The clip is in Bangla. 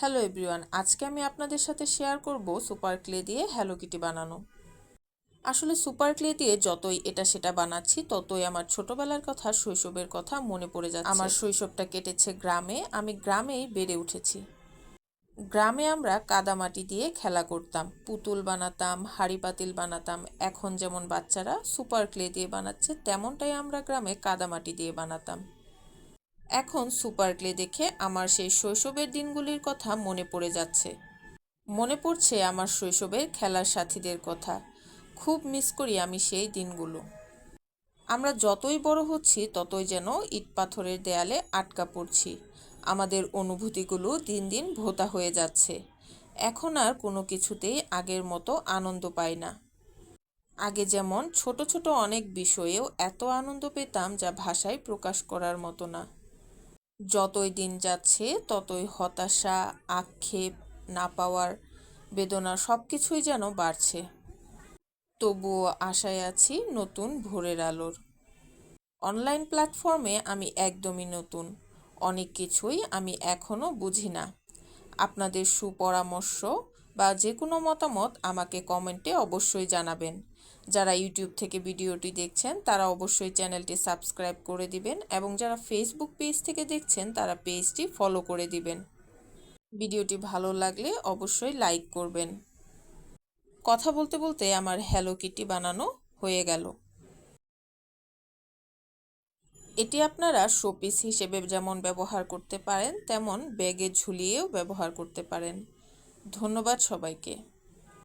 হ্যালো এভরিওয়ান আজকে আমি আপনাদের সাথে শেয়ার করব সুপার ক্লে দিয়ে হ্যালো কিটি বানানো। আসলে সুপার ক্লে দিয়ে যতই এটা সেটা বানাচ্ছি, ততই আমার ছোটবেলার কথা, শৈশবের কথা মনে পড়ে যাচ্ছে। আমার শৈশবটা কেটেছে গ্রামে, আমি গ্রামেই বেড়ে উঠেছি। গ্রামে আমরা কাদামাটি দিয়ে খেলা করতাম, পুতুল বানাতাম, হাড়ি পাতিল বানাতাম, এখন যেমন বাচ্চারা সুপার ক্লে দিয়ে বানাচ্ছে, তেমনটাই আমরা গ্রামে কাদামাটি দিয়ে বানাতাম। এখন সুপার ক্লে দেখে আমার সেই শৈশবের দিনগুলির কথা মনে পড়ে যাচ্ছে। মনে পড়ছে আমার শৈশবের খেলার সাথীদের কথা। খুব মিস করি আমি সেই দিনগুলো। আমরা যতই বড় হচ্ছি, ততই যেন ইট পাথরের দেয়ালে আটকা পড়ছি। আমাদের অনুভূতিগুলো দিন দিন ভোতা হয়ে যাচ্ছে। এখন আর কোনো কিছুতেই আগের মতো আনন্দ পাই না। আগে যেমন ছোট ছোট অনেক বিষয়েও এত আনন্দ পেতাম যা ভাষায় প্রকাশ করার মতো না। যতই দিন যাচ্ছে, ততই হতাশা, আক্ষেপ, না পাওয়ার বেদনা সব কিছুই যেন বাড়ছে। তবুও আশায় আছি নতুন ভোরের আলোর। অনলাইন প্ল্যাটফর্মে আমি একদমই নতুন। অনেক কিছুই আমি এখনও বুঝি না। আপনাদের সুপরামর্শ বা যে কোনো মতামত আমাকে কমেন্টে অবশ্যই জানাবেন। যারা ইউটিউব থেকে ভিডিওটি দেখছেন, তারা অবশ্যই চ্যানেলটি সাবস্ক্রাইব করে দিবেন এবং যারা ফেসবুক পেজ থেকে দেখছেন, তারা পেজটি ফলো করে দিবেন। ভিডিওটি ভালো লাগলে অবশ্যই লাইক করবেন। কথা বলতে বলতে আমার হ্যালো কিটি বানানো হয়ে গেল। এটি আপনারা শোপিস হিসেবে যেমন ব্যবহার করতে পারেন, তেমন ব্যাগে ঝুলিয়েও ব্যবহার করতে পারেন। ধন্যবাদ সবাইকে।